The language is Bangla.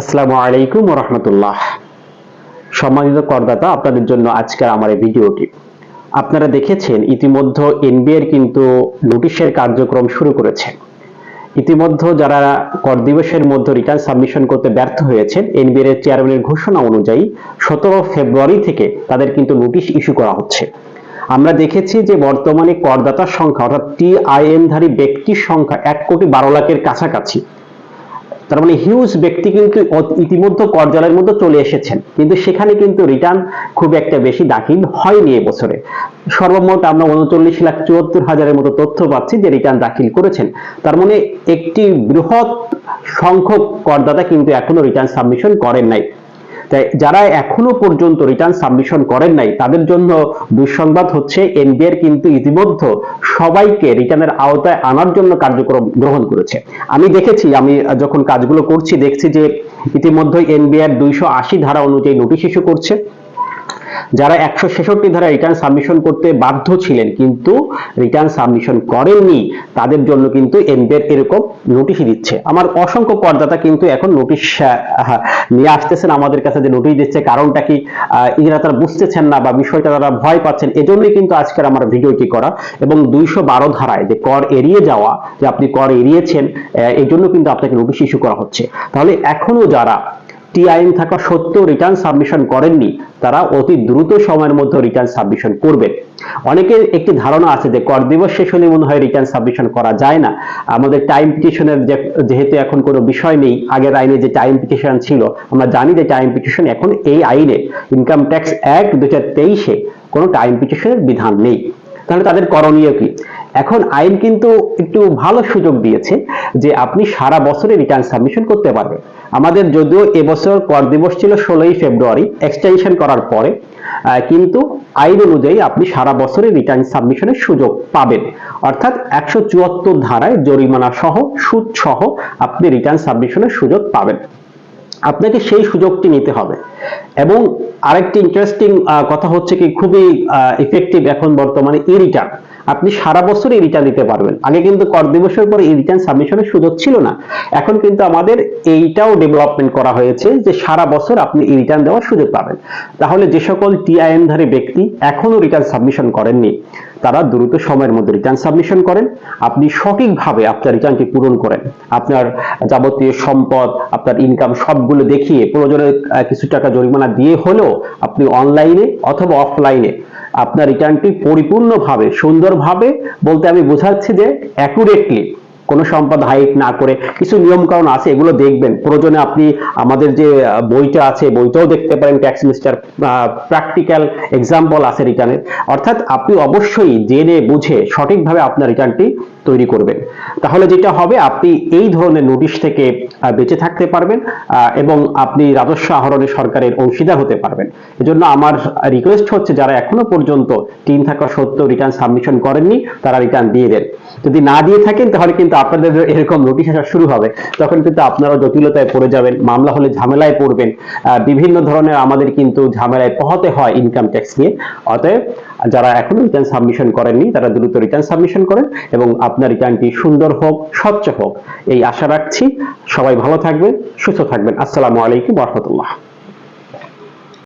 আসসালামু আলাইকুম রহমতুল্লাহ। সম্মানিত করদাতা, আপনাদের জন্য আজকের আমার এই ভিডিওটি। আপনারা দেখেছেন, ইতিমধ্যে এনবিআর কিন্তু নোটিশের কার্যক্রম শুরু করেছে। ইতিমধ্যে যারা কর দিবসের মধ্যে রিটার্ন সাবমিশন করতে ব্যর্থ হয়েছেন এনবিআর এর চেয়ারম্যানের ঘোষণা অনুযায়ী সতেরো ফেব্রুয়ারি থেকে তাদের কিন্তু নোটিশ ইস্যু করা হচ্ছে। আমরা দেখেছি যে বর্তমানে করদাতার সংখ্যা, অর্থাৎ টিআইএন ধারী ব্যক্তির সংখ্যা এক কোটি বারো লাখের কাছাকাছি। তার মানে হিউজ ব্যক্তি কিন্তু ইতিমধ্যে কার্যালয়ের মধ্যে চলে এসেছেন। কিন্তু সেখানে কিন্তু রিটার্ন খুব একটা বেশি দাখিল হয়নি এবছরে সর্বমোট আমরা উনচল্লিশ লাখ চুয়াত্তর হাজারের মতো তথ্য পাচ্ছি যে রিটার্ন দাখিল করেছেন। তার মানে একটি বৃহৎ সংখ্যক করদাতা কিন্তু এখনও রিটার্ন সাবমিশন করেন নাই। যারা এখনও পর্যন্ত রিটার্ন সাবমিশন করেন নাই, তাদের জন্য দুঃসংবাদ হচ্ছে, এনবিআর কিন্তু ইতিমধ্যে সবাইকে রিটার্নের আওতায় আনার জন্য কার্যক্রম গ্রহণ করেছে। আমি দেখেছি, আমি যখন কাজগুলো করছি, দেখছি যে ইতিমধ্যে এনবিআর দুইশো আশি ধারা অনুযায়ী নোটিশ ইস্যু করছে। যারা একশো ছেষট্টি ধারা রিটার্ন সাবমিশন করতে বাধ্য ছিলেন, কিন্তু রিটার্ন সাবমিশন করেননি, তাদের জন্য কিন্তু এনবিআর এরকম নোটিশ দিচ্ছে। আমার অসংখ্য করদাতা কিন্তু এখন নোটিশ নিয়ে আসতেছেন আমাদের কাছে যে নোটিশ দিচ্ছে, কারণটা কি? ইনারা তারা বুঝতেছেন না বা বিষয়টা তারা ভয় পাচ্ছেন, এজন্যই কিন্তু আজকের আমার ভিডিওটি করা। এবং দুইশো বারো ধারায় যে কর এড়িয়ে যাওয়া, যে আপনি কর এড়িয়েছেন এই জন্য কিন্তু আপনাকে নোটিশ ইস্যু করা হচ্ছে। তাহলে এখনও যারা টিআইএন থাকা সত্ত্বেও রিটার্ন সাবমিশন করেননি। তারা অতি দ্রুত সময়ের মধ্যে রিটার্ন সাবমিশন করবেন অনেকের একটি ধারণা আছে যে কর দিবস শেষ হলে মনে হয় রিটার্ন সাবমিশন করা যায় না। আমাদের টাইম পিটিশনের যেহেতু এখন কোনো বিষয় নেই, আগের আইনে যে টাইম পিটিশন ছিল, আমরা জানি যে টাইম পিটিশন এখন এই আইনে ইনকাম ট্যাক্স অ্যাক্ট দু হাজার তেইশে কোনো টাইম পিটিশনের বিধান নেই। তাহলে তাদের করণীয় কি? এখন আইন কিন্তু একটু ভালো সুযোগ দিয়েছে যে আপনি সারা বছরে রিটার্ন সাবমিশন করতে পারবেন। আমাদের যদিও এবছর কর দিবস ছিল ষোলোই ফেব্রুয়ারি এক্সটেনশন করার পরে কিন্তু আইন অনুযায়ী আপনি সারা বছরে রিটার্ন সাবমিশনের সুযোগ পাবেন। অর্থাৎ একশো চুয়াত্তর ধারায় জরিমানা সহ, সুদ সহ আপনি রিটার্ন সাবমিশনের সুযোগ পাবেন। আপনাকে সেই সুযোগটি নিতে হবে। এবং আরেকটি ইন্টারেস্টিং কথা হচ্ছে কি, খুবই ইফেক্টিভ এখন বর্তমানে ই রিটার্ন আপনি সারা বছর এই রিটার্ন দিতে পারবেন। আগে কিন্তু কর দিবসের পর এই রিটার্ন সাবমিশনের সুযোগ ছিল না। এখন কিন্তু আমাদের এইটাও ডেভেলপমেন্ট করা হয়েছে যে সারা বছর আপনি এই রিটার্ন দেওয়ার সুযোগ পাবেন। তাহলে যে সকল টিআইএন ধারী ব্যক্তি এখনও রিটার্ন সাবমিশন করেননি, তারা দ্রুত সময়ের মধ্যে রিটার্ন সাবমিশন করেন। আপনি সঠিকভাবে আপনার রিটার্নটি পূরণ করেন। আপনার যাবতীয় সম্পদ, আপনার ইনকাম সবগুলো দেখিয়ে প্রয়োজনে কিছু টাকা জরিমানা দিয়ে হলেও আপনি অনলাইনে অথবা অফলাইনে আপনার রিটার্নটি পরিপূর্ণভাবে সুন্দরভাবে বলতে আমি বোঝাচ্ছি যে অ্যাকুরেটলি কোনো সম্পদ হাইট না করে কিছু নিয়ম কারণ আছে, এগুলো দেখবেন। প্রয়োজনে আপনি আমাদের যে বইটা আছে, বইটাও দেখতে পারেন ট্যাক্স মিনিস্টার প্র্যাকটিক্যাল এক্সাম্পল আছে রিটার্নের অর্থাৎ আপনি অবশ্যই জেনে বুঝে সঠিকভাবে আপনার রিটার্নটি তৈরি করবেন। তাহলে যেটা হবে, আপনি এই ধরনের নোটিশ থেকে বেঁচে থাকতে পারবেন এবং আপনি রাজস্ব আহরণে সরকারের অংশীদার হতে পারবেন। এজন্য আমার রিকোয়েস্ট হচ্ছে, যারা এখনও পর্যন্ত টিম থাকা সত্ত্বেও রিটার্ন সাবমিশন করেননি, তারা রিটার্ন দিয়ে দেন। যদি না দিয়ে থাকেন, তাহলে কিন্তু আপনাদের এরকম নোটিশ আসা শুরু হবে, তখন কিন্তু আপনারা জটিলতায় পড়ে যাবেন, মামলা হলে ঝামেলায় পড়বেন বিভিন্ন ধরনের আমাদের কিন্তু ঝামেলায় পোহাতে হয় ইনকাম ট্যাক্স নিয়ে। অতএব যারা এখনও রিটার্ন সাবমিশন করেননি, তারা দ্রুত রিটার্ন সাবমিশন করেন এবং আপনার রিটার্নটি সুন্দর হোক, স্বচ্ছ হোক। এই আশা রাখছি। সবাই ভালো থাকবেন, সুস্থ থাকবেন। আসসালামু আলাইকুম রহমতুল্লাহ।